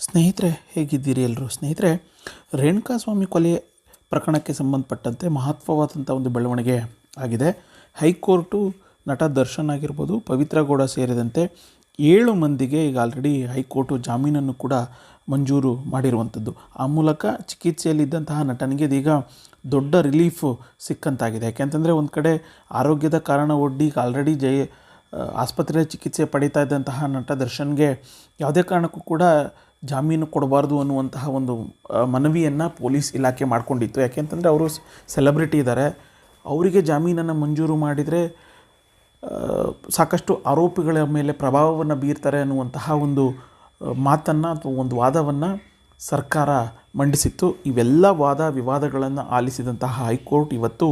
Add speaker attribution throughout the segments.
Speaker 1: ಸ್ನೇಹಿತರೆ, ಹೇಗಿದ್ದೀರಿ ಎಲ್ಲರೂ? ಸ್ನೇಹಿತರೆ ರೇಣುಕಾಸ್ವಾಮಿ ಕೊಲೆ ಪ್ರಕರಣಕ್ಕೆ ಸಂಬಂಧಪಟ್ಟಂತೆ ಮಹತ್ವವಾದಂಥ ಒಂದು ಬೆಳವಣಿಗೆ ಆಗಿದೆ. ಹೈಕೋರ್ಟು ನಟ ದರ್ಶನ್ ಆಗಿರ್ಬೋದು, ಪವಿತ್ರ ಗೌಡ ಸೇರಿದಂತೆ ಏಳು ಮಂದಿಗೆ ಈಗ ಆಲ್ರೆಡಿ ಹೈಕೋರ್ಟು ಜಾಮೀನನ್ನು ಕೂಡ ಮಂಜೂರು ಮಾಡಿರುವಂಥದ್ದು. ಆ ಮೂಲಕ ಚಿಕಿತ್ಸೆಯಲ್ಲಿದ್ದಂತಹ ನಟನಿಗೆ ಇದೀಗ ದೊಡ್ಡ ರಿಲೀಫ್ ಸಿಕ್ಕಂತಾಗಿದೆ. ಯಾಕೆಂತಂದರೆ, ಒಂದು ಕಡೆ ಆರೋಗ್ಯದ ಕಾರಣ ಒಡ್ಡಿ ಆಲ್ರೆಡಿ ಜೈ ಆಸ್ಪತ್ರೆಯ ಚಿಕಿತ್ಸೆ ಪಡೀತಾ ಇದ್ದಂತಹ ನಟ ದರ್ಶನ್ಗೆ ಯಾವುದೇ ಕಾರಣಕ್ಕೂ ಕೂಡ ಜಾಮೀನು ಕೊಡಬಾರ್ದು ಅನ್ನುವಂತಹ ಒಂದು ಮನವಿಯನ್ನು ಪೊಲೀಸ್ ಇಲಾಖೆ ಮಾಡಿಕೊಂಡಿತ್ತು. ಯಾಕೆಂತಂದರೆ ಅವರು ಸೆಲೆಬ್ರಿಟಿ ಇದ್ದಾರೆ ಅವರಿಗೆ ಜಾಮೀನನ್ನು ಮಂಜೂರು ಮಾಡಿದರೆ ಸಾಕಷ್ಟು ಆರೋಪಿಗಳ ಮೇಲೆ ಪ್ರಭಾವವನ್ನು ಬೀರ್ತಾರೆ ಅನ್ನುವಂತಹ ಒಂದು ಮಾತನ್ನು ಅಥವಾ ಒಂದು ವಾದವನ್ನು ಸರ್ಕಾರ ಮಂಡಿಸಿತ್ತು. ಇವೆಲ್ಲ ವಾದ ವಿವಾದಗಳನ್ನು ಆಲಿಸಿದಂತಹ ಹೈಕೋರ್ಟ್ ಇವತ್ತು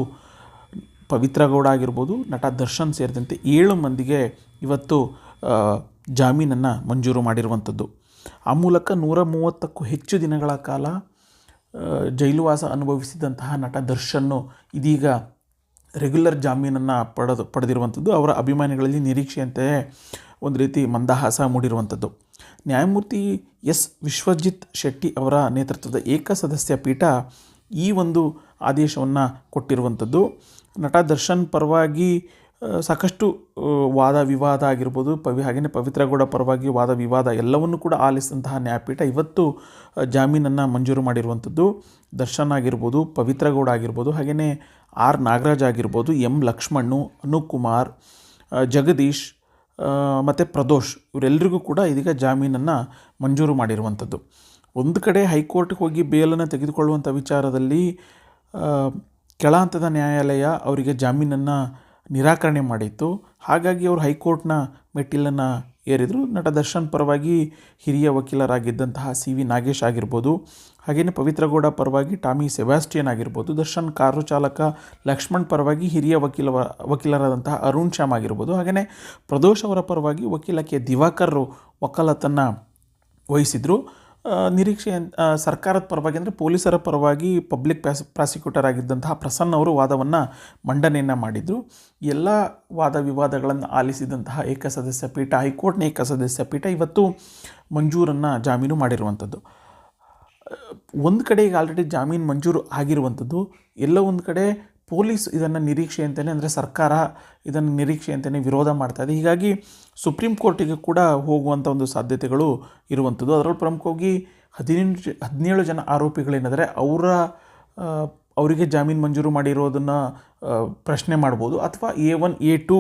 Speaker 1: ಪವಿತ್ರ ಗೌಡ ಆಗಿರ್ಬೋದು, ನಟ ದರ್ಶನ್ ಸೇರಿದಂತೆ ಏಳು ಮಂದಿಗೆ ಇವತ್ತು ಜಾಮೀನನ್ನು ಮಂಜೂರು ಮಾಡಿರುವಂಥದ್ದು. ಆ ಮೂಲಕ ನೂರ ಮೂವತ್ತಕ್ಕೂ ಹೆಚ್ಚು ದಿನಗಳ ಕಾಲ ಜೈಲುವಾಸ ಅನುಭವಿಸಿದಂತಹ ನಟ ದರ್ಶನ್ನು ಇದೀಗ ರೆಗ್ಯುಲರ್ ಜಾಮೀನನ್ನು ಪಡೆದು, ಪಡೆದಿರುವಂಥದ್ದು. ಅವರ ಅಭಿಮಾನಿಗಳಲ್ಲಿ ನಿರೀಕ್ಷೆಯಂತೆಯೇ ಒಂದು ರೀತಿ ಮಂದಹಾಸ ಮೂಡಿರುವಂಥದ್ದು. ನ್ಯಾಯಮೂರ್ತಿ ಎಸ್. ವಿಶ್ವಜಿತ್ ಶೆಟ್ಟಿ ಅವರ ನೇತೃತ್ವದ ಏಕಸದಸ್ಯ ಪೀಠ ಈ ಒಂದು ಆದೇಶವನ್ನು ಕೊಟ್ಟಿರುವಂಥದ್ದು. ನಟ ದರ್ಶನ್ ಪರವಾಗಿ ಸಾಕಷ್ಟು ವಾದ ವಿವಾದ ಆಗಿರ್ಬೋದು, ಪವಿ ಹಾಗೆಯೇ ಪವಿತ್ರಗೌಡ ಪರವಾಗಿ ವಾದ ವಿವಾದ ಎಲ್ಲವನ್ನು ಕೂಡ ಆಲಿಸಿದಂತಹ ನ್ಯಾಯಪೀಠ ಇವತ್ತು ಜಾಮೀನನ್ನು ಮಂಜೂರು ಮಾಡಿರುವಂಥದ್ದು. ದರ್ಶನ್ ಆಗಿರ್ಬೋದು, ಪವಿತ್ರಗೌಡ ಆಗಿರ್ಬೋದು ಹಾಗೆಯೇ ಆರ್ ನಾಗರಾಜ್ ಆಗಿರ್ಬೋದು, ಎಂ ಲಕ್ಷ್ಮಣ್ಣು, ಅನುಕುಮಾರ್ ಜಗದೀಶ್ ಮತ್ತು ಪ್ರದೋಷ್ ಇವರೆಲ್ಲರಿಗೂ ಕೂಡ ಇದೀಗ ಜಾಮೀನನ್ನು ಮಂಜೂರು ಮಾಡಿರುವಂಥದ್ದು. ಒಂದು ಕಡೆ ಹೈಕೋರ್ಟ್ಗೆ ಹೋಗಿ ಬೇಲನ್ನು ತೆಗೆದುಕೊಳ್ಳುವಂಥ ವಿಚಾರದಲ್ಲಿ ಕೆಳ ಹಂತದ ನ್ಯಾಯಾಲಯ ಅವರಿಗೆ ಜಾಮೀನನ್ನು ನಿರಾಕರಣೆ ಮಾಡಿತ್ತು. ಹಾಗಾಗಿ ಅವರು ಹೈಕೋರ್ಟ್ನ ಮೆಟ್ಟಿಲನ್ನು ಏರಿದರು. ನಟ ದರ್ಶನ್ ಪರವಾಗಿ ಹಿರಿಯ ವಕೀಲರಾಗಿದ್ದಂತಹ ಸಿ ವಿ ನಾಗೇಶ್ ಆಗಿರ್ಬೋದು. ಹಾಗೆಯೇ ಪವಿತ್ರಗೌಡ ಪರವಾಗಿ ಟಾಮಿ ಸೆಬಾಸ್ಟಿಯನ್ ಆಗಿರ್ಬೋದು. ದರ್ಶನ್ ಕಾರು ಚಾಲಕ ಲಕ್ಷ್ಮಣ್ ಪರವಾಗಿ ಹಿರಿಯ ವಕೀಲ ವಕೀಲರಾದಂತಹ ಅರುಣ್ ಶ್ಯಾಮ್ ಆಗಿರ್ಬೋದು. ಹಾಗೆಯೇ ಪ್ರದೋಷ್ ಅವರ ಪರವಾಗಿ ವಕೀಲಕ್ಕೆ ದಿವಾಕರ್ ವಕಾಲತನ್ನು ವಹಿಸಿದರು. ನಿರೀಕ್ಷೆ ಸರ್ಕಾರದ ಪರವಾಗಿ ಅಂದರೆ ಪೊಲೀಸರ ಪರವಾಗಿ ಪಬ್ಲಿಕ್ ಪ್ರಾಸ್ ಪ್ರಾಸಿಕ್ಯೂಟರ್ ಆಗಿದ್ದಂತಹ ಪ್ರಸನ್ನ ಅವರು ವಾದವನ್ನು ಮಂಡನೆಯನ್ನು ಮಾಡಿದರು. ಎಲ್ಲ ವಾದ ವಿವಾದಗಳನ್ನು ಆಲಿಸಿದಂತಹ ಏಕಸದಸ್ಯ ಪೀಠ, ಹೈಕೋರ್ಟ್ನ ಏಕಸದಸ್ಯ ಪೀಠ ಇವತ್ತು ಮಂಜೂರನ್ನು ಜಾಮೀನು ಮಾಡಿರುವಂಥದ್ದು. ಒಂದು ಕಡೆ ಈಗ ಆಲ್ರೆಡಿ ಜಾಮೀನು ಮಂಜೂರು ಆಗಿರುವಂಥದ್ದು. ಎಲ್ಲ ಒಂದು ಕಡೆ ಪೊಲೀಸ್ ಇದನ್ನು ನಿರೀಕ್ಷೆ ಅಂತಲೇ ಅಂದರೆ ಸರ್ಕಾರ ಇದನ್ನು ನಿರೀಕ್ಷೆ ಅಂತಲೇ ವಿರೋಧ ಮಾಡ್ತಾಯಿದೆ ಹೀಗಾಗಿ ಸುಪ್ರೀಂ ಕೋರ್ಟಿಗೆ ಕೂಡ ಹೋಗುವಂಥ ಒಂದು ಸಾಧ್ಯತೆಗಳು ಇರುವಂಥದ್ದು. ಅದರಲ್ಲಿ ಪ್ರಮುಖವಾಗಿ ಹದಿನೆಂಟು ಹದಿನೇಳು ಜನ ಆರೋಪಿಗಳೇನಾದರೆ ಅವರ ಅವರಿಗೆ ಜಾಮೀನು ಮಂಜೂರು ಮಾಡಿರೋದನ್ನು ಪ್ರಶ್ನೆ ಮಾಡ್ಬೋದು. ಅಥವಾ ಎ ಒನ್, ಎ ಟು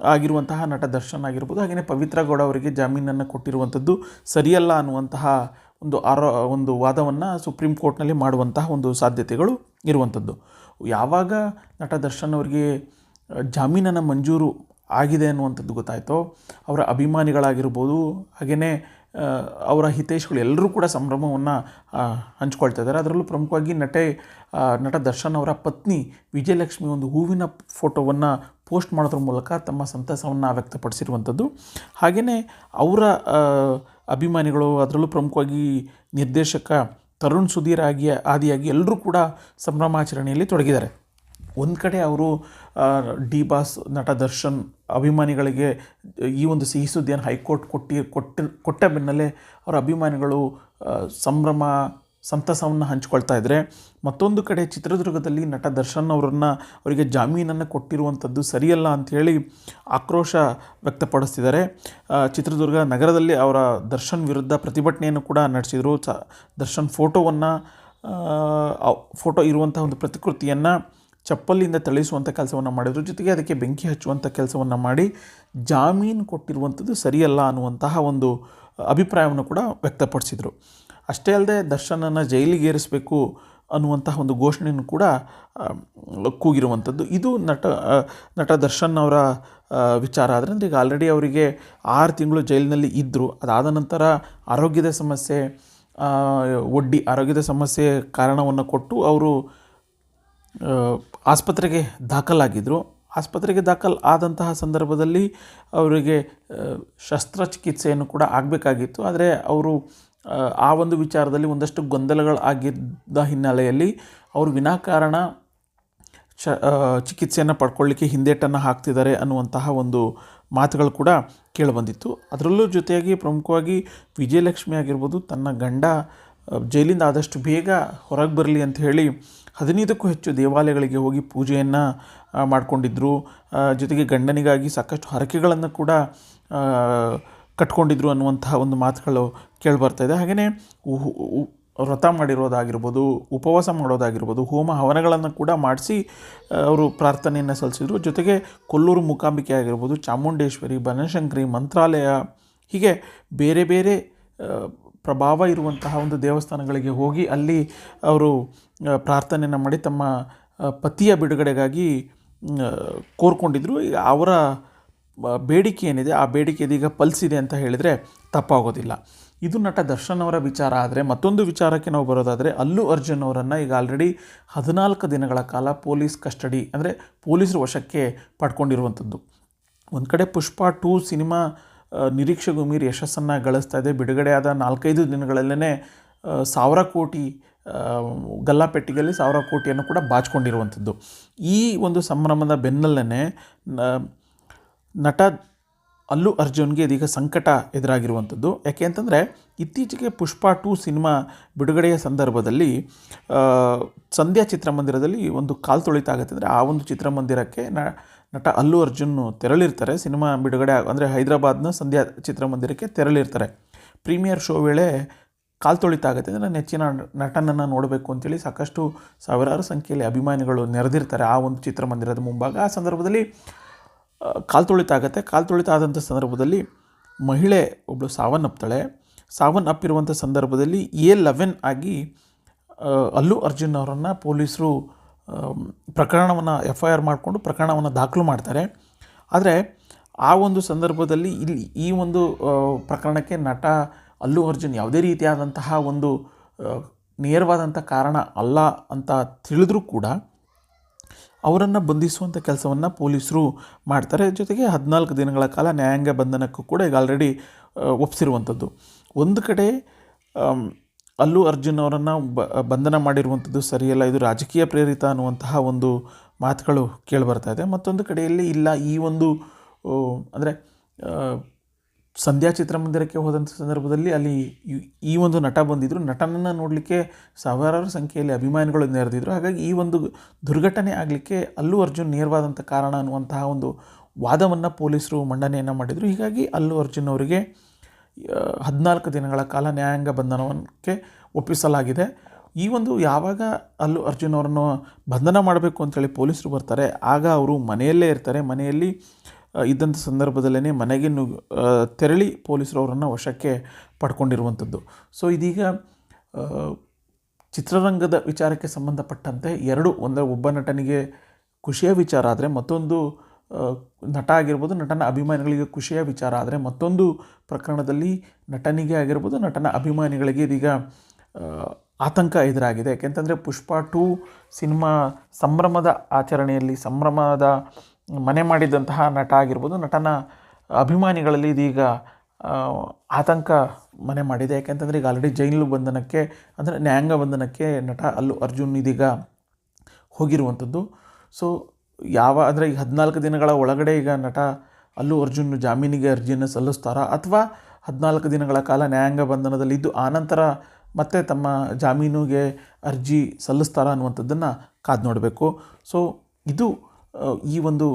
Speaker 1: ಆಗಿರುವಂತಹ ನಟ ದರ್ಶನ್ ಆಗಿರ್ಬೋದು. ಹಾಗೆಯೇ ಪವಿತ್ರ ಗೌಡ ಅವರಿಗೆ ಜಾಮೀನನ್ನು ಕೊಟ್ಟಿರುವಂಥದ್ದು ಸರಿಯಲ್ಲ ಅನ್ನುವಂತಹ ಒಂದು ಆರೋ, ಒಂದು ವಾದವನ್ನು ಸುಪ್ರೀಂ ಕೋರ್ಟ್ನಲ್ಲಿ ಮಾಡುವಂತಹ ಒಂದು ಸಾಧ್ಯತೆಗಳು ಇರುವಂಥದ್ದು. ಯಾವಾಗ ನಟ ದರ್ಶನ್ ಅವರಿಗೆ ಜಾಮೀನನ್ನು ಮಂಜೂರು ಆಗಿದೆ ಅನ್ನುವಂಥದ್ದು ಗೊತ್ತಾಯಿತೋ, ಅವರ ಅಭಿಮಾನಿಗಳಾಗಿರ್ಬೋದು ಹಾಗೆಯೇ ಅವರ ಹಿತೈಷಿಗಳು ಎಲ್ಲರೂ ಕೂಡ ಸಂಭ್ರಮವನ್ನು ಹಂಚ್ಕೊಳ್ತಾ ಇದ್ದಾರೆ. ಅದರಲ್ಲೂ ಪ್ರಮುಖವಾಗಿ ನಟೆ ನಟ ದರ್ಶನ್ ಅವರ ಪತ್ನಿ ವಿಜಯಲಕ್ಷ್ಮಿ ಒಂದು ಹೂವಿನ ಫೋಟೋವನ್ನು ಪೋಸ್ಟ್ ಮಾಡೋದ್ರ ಮೂಲಕ ತಮ್ಮ ಸಂತಸವನ್ನು ವ್ಯಕ್ತಪಡಿಸಿರುವಂಥದ್ದು. ಹಾಗೆಯೇ ಅವರ ಅಭಿಮಾನಿಗಳು, ಅದರಲ್ಲೂ ಪ್ರಮುಖವಾಗಿ ನಿರ್ದೇಶಕ ತರುಣ್ ಸುಧೀರ್ ಆಗಿ, ಆದಿಯಾಗಿ ಎಲ್ಲರೂ ಕೂಡ ಸಂಭ್ರಮಾಚರಣೆಯಲ್ಲಿ ತೊಡಗಿದ್ದಾರೆ. ಒಂದು ಕಡೆ ಅವರು ಡಿ ಬಾಸ್ ನಟ ದರ್ಶನ್ ಅಭಿಮಾನಿಗಳಿಗೆ ಈ ಒಂದು ಸಿಹಿ ಸುದ್ದಿಯನ್ನು ಹೈಕೋರ್ಟ್ ಕೊಟ್ಟಿ, ಕೊಟ್ಟ ಕೊಟ್ಟ ಬೆನ್ನಲ್ಲೇ ಅವರ ಅಭಿಮಾನಿಗಳು ಸಂಭ್ರಮ ಸಂತಸವನ್ನು ಹಂಚ್ಕೊಳ್ತಾ ಇದ್ದರೆ ಮತ್ತೊಂದು ಕಡೆ ಚಿತ್ರದುರ್ಗದಲ್ಲಿ ನಟ ದರ್ಶನ್ ಅವರನ್ನು ಅವರಿಗೆ ಜಾಮೀನನ್ನು ಕೊಟ್ಟಿರುವಂಥದ್ದು ಸರಿಯಲ್ಲ ಅಂಥೇಳಿ ಆಕ್ರೋಶ ವ್ಯಕ್ತಪಡಿಸ್ತಿದ್ದಾರೆ. ಚಿತ್ರದುರ್ಗ ನಗರದಲ್ಲಿ ಅವರ ದರ್ಶನ್ ವಿರುದ್ಧ ಪ್ರತಿಭಟನೆಯನ್ನು ಕೂಡ ನಡೆಸಿದರು. ಚ ದರ್ಶನ್ ಫೋಟೋವನ್ನು ಫೋಟೋ ಇರುವಂಥ ಒಂದು ಪ್ರತಿಕೃತಿಯನ್ನು ಚಪ್ಪಲಿಯಿಂದ ತಳಿಸುವಂಥ ಕೆಲಸವನ್ನು ಮಾಡಿದರು. ಜೊತೆಗೆ ಅದಕ್ಕೆ ಬೆಂಕಿ ಹಚ್ಚುವಂಥ ಕೆಲಸವನ್ನು ಮಾಡಿ ಜಾಮೀನು ಕೊಟ್ಟಿರುವಂಥದ್ದು ಸರಿಯಲ್ಲ ಅನ್ನುವಂತಹ ಒಂದು ಅಭಿಪ್ರಾಯವನ್ನು ಕೂಡ ವ್ಯಕ್ತಪಡಿಸಿದರು. ಅಷ್ಟೇ ಅಲ್ಲದೆ ದರ್ಶನನ್ನು ಜೈಲಿಗೇರಿಸಬೇಕು ಅನ್ನುವಂತಹ ಒಂದು ಘೋಷಣೆಯನ್ನು ಕೂಡ ಕೂಗಿರುವಂಥದ್ದು. ಇದು ನಟ ನಟ ದರ್ಶನ್ ಅವರ ವಿಚಾರ. ಆದರೆ ಅಂದರೆ ಈಗ ಆಲ್ರೆಡಿ ಅವರಿಗೆ ಆರು ತಿಂಗಳು ಜೈಲಿನಲ್ಲಿ ಇದ್ದರು ಅದಾದ ನಂತರ ಆರೋಗ್ಯದ ಸಮಸ್ಯೆ ಒಡ್ಡಿ ಆರೋಗ್ಯದ ಸಮಸ್ಯೆ ಕಾರಣವನ್ನು ಕೊಟ್ಟು ಅವರು ಆಸ್ಪತ್ರೆಗೆ ದಾಖಲಾಗಿದ್ದರು ಆಸ್ಪತ್ರೆಗೆ ದಾಖಲ್ ಆದಂತಹ ಸಂದರ್ಭದಲ್ಲಿ ಅವರಿಗೆ ಶಸ್ತ್ರಚಿಕಿತ್ಸೆಯನ್ನು ಕೂಡ ಆಗಬೇಕಾಗಿತ್ತು. ಆದರೆ ಅವರು ಆ ಒಂದು ವಿಚಾರದಲ್ಲಿ ಒಂದಷ್ಟು ಗೊಂದಲಗಳು ಆಗಿದ್ದ ಹಿನ್ನೆಲೆಯಲ್ಲಿ ಅವರು ವಿನಾಕಾರಣ ಶ ಚಿಕಿತ್ಸೆಯನ್ನು ಪಡ್ಕೊಳ್ಳಿಕ್ಕೆ ಹಿಂದೇಟನ್ನು ಹಾಕ್ತಿದ್ದಾರೆ ಅನ್ನುವಂತಹ ಒಂದು ಮಾತುಗಳು ಕೂಡ ಕೇಳಿಬಂದಿತ್ತು. ಅದರಲ್ಲೂ ಜೊತೆಯಾಗಿ ಪ್ರಮುಖವಾಗಿ ವಿಜಯಲಕ್ಷ್ಮಿ ಆಗಿರ್ಬೋದು, ತನ್ನ ಗಂಡ ಜೈಲಿಂದ ಆದಷ್ಟು ಬೇಗ ಹೊರಗೆ ಬರಲಿ ಅಂತ ಹೇಳಿ ಹದಿನೈದಕ್ಕೂ ಹೆಚ್ಚು ದೇವಾಲಯಗಳಿಗೆ ಹೋಗಿ ಪೂಜೆಯನ್ನು ಮಾಡಿಕೊಂಡಿದ್ದರು ಜೊತೆಗೆ ಗಂಡನಿಗಾಗಿ ಸಾಕಷ್ಟು ಹರಕೆಗಳನ್ನು ಕೂಡ ಕಟ್ಕೊಂಡಿದ್ರು ಅನ್ನುವಂತಹ ಒಂದು ಮಾತುಗಳು ಕೇಳಿಬರ್ತಾ ಇದೆ. ಹಾಗೆಯೇ ವ್ರತ ಮಾಡಿರೋದಾಗಿರ್ಬೋದು, ಉಪವಾಸ ಮಾಡೋದಾಗಿರ್ಬೋದು, ಹೋಮ ಹವನಗಳನ್ನು ಕೂಡ ಮಾಡಿಸಿ ಅವರು ಪ್ರಾರ್ಥನೆಯನ್ನು ಸಲ್ಲಿಸಿದರು. ಜೊತೆಗೆ ಕೊಲ್ಲೂರು ಮೂಕಾಂಬಿಕೆ ಆಗಿರ್ಬೋದು, ಚಾಮುಂಡೇಶ್ವರಿ, ಬನಶಂಕರಿ ಮಂತ್ರಾಲಯ, ಹೀಗೆ ಬೇರೆ ಬೇರೆ ಪ್ರಭಾವ ಇರುವಂತಹ ಒಂದು ದೇವಸ್ಥಾನಗಳಿಗೆ ಹೋಗಿ ಅಲ್ಲಿ ಅವರು ಪ್ರಾರ್ಥನೆಯನ್ನು ಮಾಡಿ ತಮ್ಮ ಪತಿಯ ಬಿಡುಗಡೆಗಾಗಿ ಕೋರ್ಕೊಂಡಿದ್ರು. ಅವರ ಬೇಡಿಕೆ ಏನಿದೆ ಆ ಬೇಡಿಕೆ ಇದೀಗ ಪಲ್ಸಿದೆ ಅಂತ ಹೇಳಿದರೆ ತಪ್ಪಾಗೋದಿಲ್ಲ. ಇದು ನಟ ದರ್ಶನ್ ಅವರ ವಿಚಾರ ಆದರೆ ಮತ್ತೊಂದು ವಿಚಾರಕ್ಕೆ ನಾವು ಬರೋದಾದರೆ ಅಲ್ಲು ಅರ್ಜುನ್ ಅವರನ್ನು ಈಗ ಆಲ್ರೆಡಿ ಹದಿನಾಲ್ಕು ದಿನಗಳ ಕಾಲ ಪೊಲೀಸ್ ಕಸ್ಟಡಿ ಅಂದರೆ ಪೊಲೀಸರು ವಶಕ್ಕೆ ಪಡ್ಕೊಂಡಿರುವಂಥದ್ದು. ಒಂದು ಕಡೆ ಪುಷ್ಪ ಟೂ ಸಿನಿಮಾ ನಿರೀಕ್ಷೆಗೂ ಮೀರಿ ಯಶಸ್ಸನ್ನು ಗಳಿಸ್ತಾ ಇದೆ. ಬಿಡುಗಡೆಯಾದ ನಾಲ್ಕೈದು ದಿನಗಳಲ್ಲೇ ಸಾವಿರ ಕೋಟಿ ಗಲ್ಲಾಪೆಟ್ಟಿಗೆಯಲ್ಲಿ ಸಾವಿರ ಕೋಟಿಯನ್ನು ಕೂಡ ಬಾಚಿಕೊಂಡಿರುವಂಥದ್ದು. ಈ ಒಂದು ಸಂಭ್ರಮದ ಬೆನ್ನಲ್ಲೇ ನಟ ಅಲ್ಲು ಅರ್ಜುನ್ಗೆ ಇದೀಗ ಸಂಕಟ ಎದುರಾಗಿರುವಂಥದ್ದು. ಯಾಕೆ ಅಂತಂದರೆ ಇತ್ತೀಚೆಗೆ ಪುಷ್ಪ ಟೂ ಸಿನಿಮಾ ಬಿಡುಗಡೆಯ ಸಂದರ್ಭದಲ್ಲಿ ಸಂಧ್ಯಾ ಚಿತ್ರಮಂದಿರದಲ್ಲಿ ಒಂದು ಕಾಲು ತೊಳಿತ ಆಗುತ್ತೆ ಅಂದರೆ ಆ ಒಂದು ಚಿತ್ರಮಂದಿರಕ್ಕೆ ನಟ ಅಲ್ಲು ಅರ್ಜುನ್ ತೆರಳಿರ್ತಾರೆ. ಸಿನಿಮಾ ಬಿಡುಗಡೆ ಅಂದರೆ ಹೈದರಾಬಾದ್ನ ಸಂಧ್ಯಾ ಚಿತ್ರಮಂದಿರಕ್ಕೆ ತೆರಳಿರ್ತಾರೆ. ಪ್ರೀಮಿಯರ್ ಶೋ ವೇಳೆ ಕಾಲು ತೊಳಿತ ಆಗುತ್ತೆ ಅಂದರೆ ನೆಚ್ಚಿನ ನಟನನ್ನು ನೋಡಬೇಕು ಅಂತೇಳಿ ಸಾಕಷ್ಟು ಸಾವಿರಾರು ಸಂಖ್ಯೆಯಲ್ಲಿ ಅಭಿಮಾನಿಗಳು ನೆರೆದಿರ್ತಾರೆ ಆ ಒಂದು ಚಿತ್ರಮಂದಿರದ ಮುಂಭಾಗ. ಆ ಸಂದರ್ಭದಲ್ಲಿ ಕಾಲು ತುಳಿತ ಆಗುತ್ತೆ. ಕಾಲು ತುಳಿತ ಆದಂಥ ಸಂದರ್ಭದಲ್ಲಿ ಮಹಿಳೆ ಒಬ್ಬಳು ಸಾವನ್ನಪ್ತಾಳೆ. ಸಾವನ್ನಪ್ಪಿರುವಂಥ ಸಂದರ್ಭದಲ್ಲಿ ಎ ಲೆವೆನ್ ಆಗಿ ಅಲ್ಲು ಅರ್ಜುನ್ ಅವರನ್ನು ಪೊಲೀಸರು ಪ್ರಕರಣವನ್ನು ಎಫ್ ಐ ಆರ್ ಮಾಡಿಕೊಂಡು ಪ್ರಕರಣವನ್ನು ದಾಖಲು ಮಾಡ್ತಾರೆ. ಆದರೆ ಆ ಒಂದು ಸಂದರ್ಭದಲ್ಲಿ ಇಲ್ಲಿ ಈ ಒಂದು ಪ್ರಕರಣಕ್ಕೆ ನಟ ಅಲ್ಲು ಅರ್ಜುನ್ ಯಾವುದೇ ರೀತಿಯಾದಂತಹ ಒಂದು ನೇರವಾದಂಥ ಕಾರಣ ಅಲ್ಲ ಅಂತ ತಿಳಿದ್ರೂ ಕೂಡ ಅವರನ್ನು ಬಂಧಿಸುವಂಥ ಕೆಲಸವನ್ನು ಪೊಲೀಸರು ಮಾಡ್ತಾರೆ. ಜೊತೆಗೆ ಹದಿನಾಲ್ಕು ದಿನಗಳ ಕಾಲ ನ್ಯಾಯಾಂಗ ಬಂಧನಕ್ಕೂ ಕೂಡ ಈಗ ಆಲ್ರೆಡಿ ಒಪ್ಪಿಸಿರುವಂಥದ್ದು ಒಂದು ಕಡೆ ಅಲ್ಲೂ ಅರ್ಜುನ್ ಅವರನ್ನು ಬಂಧನ ಮಾಡಿರುವಂಥದ್ದು ಸರಿಯಲ್ಲ, ಇದು ರಾಜಕೀಯ ಪ್ರೇರಿತ ಅನ್ನುವಂತಹ ಒಂದು ಮಾತುಗಳು ಕೇಳಿಬರ್ತಾ ಇದೆ. ಮತ್ತೊಂದು ಕಡೆಯಲ್ಲಿ ಇಲ್ಲ, ಈ ಒಂದು ಅಂದರೆ ಸಂಧ್ಯಾ ಚಿತ್ರಮಂದಿರಕ್ಕೆ ಹೋದಂಥ ಸಂದರ್ಭದಲ್ಲಿ ಅಲ್ಲಿ ಈ- ಒಂದು ನಟ ಬಂದಿದ್ದರು ನಟನನ್ನು ನೋಡಲಿಕ್ಕೆ ಸಾವಿರಾರು ಸಂಖ್ಯೆಯಲ್ಲಿ ಅಭಿಮಾನಿಗಳು ನೆರೆದಿದ್ರು. ಹಾಗಾಗಿ ಈ ಒಂದು ದುರ್ಘಟನೆ ಆಗಲಿಕ್ಕೆ ಅಲ್ಲು ಅರ್ಜುನ್ ನೇರವಾದಂಥ ಕಾರಣ ಅನ್ನುವಂತಹ ಒಂದು ವಾದವನ್ನು ಪೊಲೀಸರು ಮಂಡನೆಯನ್ನು ಮಾಡಿದರು. ಹೀಗಾಗಿ ಅಲ್ಲು ಅರ್ಜುನ್ ಅವರಿಗೆ ಹದಿನಾಲ್ಕು ದಿನಗಳ ಕಾಲ ನ್ಯಾಯಾಂಗ ಬಂಧನಕ್ಕೆ ಒಪ್ಪಿಸಲಾಗಿದೆ. ಈ ಒಂದು ಯಾವಾಗ ಅಲ್ಲು ಅರ್ಜುನ್ ಅವರನ್ನು ಬಂಧನ ಮಾಡಬೇಕು ಅಂತೇಳಿ ಪೊಲೀಸರು ಬರ್ತಾರೆ, ಆಗ ಅವರು ಮನೆಯಲ್ಲೇ ಇರ್ತಾರೆ. ಮನೆಯಲ್ಲಿ ಇದ್ದಂಥ ಸಂದರ್ಭದಲ್ಲೇ ಮನೆಗೆ ನು ತೆರಳಿ ಪೊಲೀಸರು ಅವರನ್ನು ವಶಕ್ಕೆ ಪಡ್ಕೊಂಡಿರುವಂಥದ್ದು. ಸೊ ಇದೀಗ ಚಿತ್ರರಂಗದ ವಿಚಾರಕ್ಕೆ ಸಂಬಂಧಪಟ್ಟಂತೆ ಎರಡು ಒಂದರ ಒಬ್ಬ ನಟನಿಗೆ ಖುಷಿಯ ವಿಚಾರ ಆದರೆ ಮತ್ತೊಂದು ನಟ ಆಗಿರ್ಬೋದು, ನಟನ ಅಭಿಮಾನಿಗಳಿಗೆ ಖುಷಿಯ ವಿಚಾರ ಆದರೆ ಮತ್ತೊಂದು ಪ್ರಕರಣದಲ್ಲಿ ನಟನಿಗೆ ಆಗಿರ್ಬೋದು, ನಟನ ಅಭಿಮಾನಿಗಳಿಗೆ ಇದೀಗ ಆತಂಕ ಎದುರಾಗಿದೆ. ಯಾಕೆಂತಂದರೆ ಪುಷ್ಪ ಟು ಸಿನಿಮಾ ಸಂಭ್ರಮದ ಆಚರಣೆಯಲ್ಲಿ, ಸಂಭ್ರಮದ ಮನೆ ಮಾಡಿದಂತಹ ನಟ ಆಗಿರ್ಬೋದು, ನಟನ ಅಭಿಮಾನಿಗಳಲ್ಲಿ ಇದೀಗ ಆತಂಕ ಮನೆ ಮಾಡಿದೆ. ಯಾಕೆಂತಂದರೆ ಈಗ ಆಲ್ರೆಡಿ ಜೈಲು ಬಂಧನಕ್ಕೆ, ಅಂದರೆ ನ್ಯಾಯಾಂಗ ಬಂಧನಕ್ಕೆ ನಟ ಅಲ್ಲು ಅರ್ಜುನ್ ಇದೀಗ ಹೋಗಿರುವಂಥದ್ದು. ಸೊ ಯಾವ, ಅಂದರೆ ಈಗ ಹದಿನಾಲ್ಕು ದಿನಗಳ ಒಳಗಡೆ ಈಗ ನಟ ಅಲ್ಲು ಅರ್ಜುನ್ ಜಾಮೀನಿಗೆ ಅರ್ಜಿಯನ್ನು ಸಲ್ಲಿಸ್ತಾರಾ? ಅಥವಾ ಹದಿನಾಲ್ಕು ದಿನಗಳ ಕಾಲ ನ್ಯಾಯಾಂಗ ಬಂಧನದಲ್ಲಿದ್ದು ಆನಂತರ ಮತ್ತೆ ತಮ್ಮ ಜಾಮೀನಿಗೆ ಅರ್ಜಿ ಸಲ್ಲಿಸ್ತಾರಾ ಅನ್ನುವಂಥದ್ದನ್ನು ಕಾದು ನೋಡಬೇಕು ಸೊ ಇದು ಈ ಒಂದು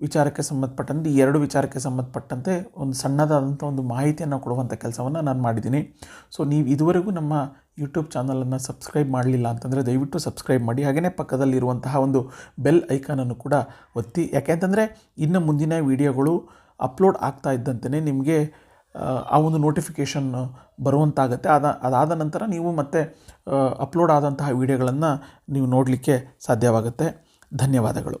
Speaker 1: ವಿಚಾರಕ್ಕೆ ಸಂಬಂಧಪಟ್ಟಂತೆ ಈ ಎರಡು ವಿಚಾರಕ್ಕೆ ಸಂಬಂಧಪಟ್ಟಂತೆ ಒಂದು ಸಣ್ಣದಾದಂಥ ಒಂದು ಮಾಹಿತಿಯನ್ನು ಕೊಡುವಂಥ ಕೆಲಸವನ್ನು ನಾನು ಮಾಡಿದ್ದೀನಿ. ಸೊ ನೀವು ಇದುವರೆಗೂ ನಮ್ಮ ಯೂಟ್ಯೂಬ್ ಚಾನಲನ್ನು ಸಬ್ಸ್ಕ್ರೈಬ್ ಮಾಡಲಿಲ್ಲ ಅಂತಂದರೆ ದಯವಿಟ್ಟು ಸಬ್ಸ್ಕ್ರೈಬ್ ಮಾಡಿ. ಹಾಗೆಯೇ ಪಕ್ಕದಲ್ಲಿರುವಂತಹ ಒಂದು ಬೆಲ್ ಐಕಾನನ್ನು ಕೂಡ ಒತ್ತಿ. ಯಾಕೆಂತಂದರೆ ಇನ್ನು ಮುಂದಿನ ವಿಡಿಯೋಗಳು ಅಪ್ಲೋಡ್ ಆಗ್ತಾ ಇದ್ದಂತೆಯೇ ನಿಮಗೆ ಆ, ಒಂದು ನೋಟಿಫಿಕೇಷನ್ ಬರುವಂತಾಗತ್ತೆ. ಅದ ಅದಾದ ನಂತರ ನೀವು ಮತ್ತೆ ಅಪ್ಲೋಡ್ ಆದಂತಹ ವಿಡಿಯೋಗಳನ್ನು ನೀವು ನೋಡಲಿಕ್ಕೆ ಸಾಧ್ಯವಾಗುತ್ತೆ. ಧನ್ಯವಾದಗಳು.